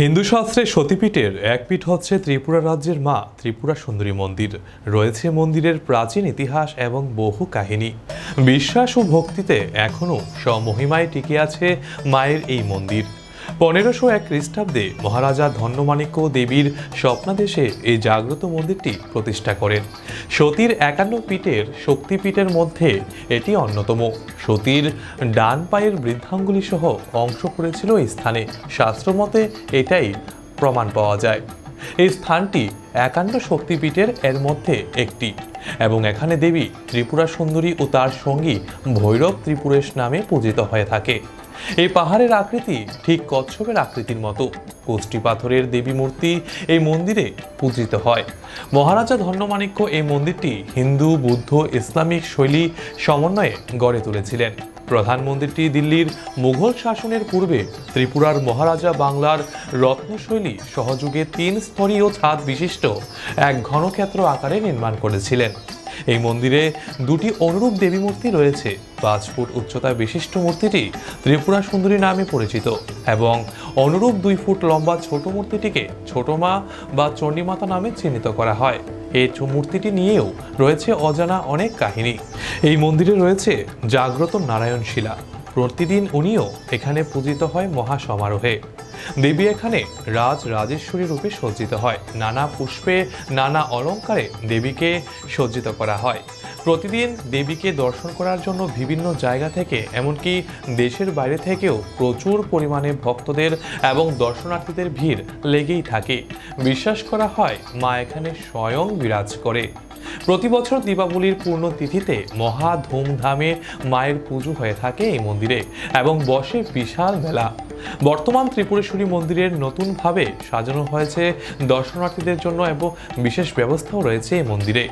হিন্দু শাস্ত্রে সতীপীঠের এক পীঠ হচ্ছে ত্রিপুরা রাজ্যের মা, ত্রিপুরা সুন্দরী মন্দির। রয়েছে মন্দিরের প্রাচীন ইতিহাস এবং বহু কাহিনী। বিশ্বাস ও ভক্তিতে এখনও স্বমহিমায় টিকে আছে মায়ের এই মন্দির। পনেরোশো এক খ্রিস্টাব্দে মহারাজা ধন্যমাণিক্য দেবীর স্বপ্নাদেশে এই জাগ্রত মন্দিরটি প্রতিষ্ঠা করেন। সতীর একান্ন পীঠের শক্তিপীঠের মধ্যে এটি অন্যতম। সতীর ডান পায়ের বৃদ্ধাঙ্গুলি সহ অংশ করেছিল এই স্থানে। শাস্ত্রমতে এটাই প্রমাণ পাওয়া যায়। এই স্থানটি একান্ন শক্তিপীঠের এর মধ্যে একটি এবং এখানে দেবী ত্রিপুরা সুন্দরী ও তার সঙ্গী ভৈরব ত্রিপুরেশ নামে পূজিত হয়ে থাকে। এই পাহাড়ের আকৃতি ঠিক কচ্ছপের আকৃতির মতো। কোষ্টি পাথরের দেবী মূর্তি এই মন্দিরে পূজিত হয়। মহারাজা ধন্যমাণিক্য এই মন্দিরটি হিন্দু, বুদ্ধ, ইসলামিক শৈলী সমন্বয়ে গড়ে তুলেছিলেন। প্রধান মন্দিরটি দিল্লির মুঘল শাসনের পূর্বে ত্রিপুরার মহারাজা বাংলার রত্নশৈলী সহযোগে তিন স্তরীয় ছাদ বিশিষ্ট এক ঘনক্ষেত্র আকারে নির্মাণ করেছিলেন। এই মন্দিরে দুটি অনুরূপ দেবী মূর্তি রয়েছে। পাঁচ ফুট উচ্চতা বিশিষ্ট মূর্তিটি ত্রিপুরা সুন্দরী নামে পরিচিত এবং অনুরূপ দুই ফুট লম্বা ছোট মূর্তিটিকে ছোট মা বা চণ্ডীমাতা নামে চিহ্নিত করা হয়। এই মূর্তিটি নিয়েও রয়েছে অজানা অনেক কাহিনী। এই মন্দিরে রয়েছে জাগ্রত নারায়ণ শিলা প্রতিদিন উনিও এখানে পূজিত হয় মহাসমারোহে। দেবী এখানে রাজ রাজেশ্বরী রূপে সজ্জিত হয়। নানা পুষ্পে, নানা অলঙ্কারে দেবীকে সজ্জিত করা হয়। প্রতিদিন দেবীকে দর্শন করার জন্য বিভিন্ন জায়গা থেকে, এমনকি দেশের বাইরে থেকেও প্রচুর পরিমাণে ভক্তদের এবং দর্শনার্থীদের ভিড় লেগেই থাকে। বিশ্বাস করা হয়, মা এখানে স্বয়ং বিরাজ করে। প্রতি বছর দীপাবলির পূর্ণ তিথিতে মহা ধুমধামে মায়ের পুজো হয়ে থাকে এই মন্দিরে এবং বসে বিশাল মেলা। বর্তমান ত্রিপুরেশ্বরী মন্দিরের নতুনভাবে সাজানো হয়েছে দর্শনার্থীদের জন্য এবং বিশেষ ব্যবস্থাও রয়েছে এই মন্দিরে।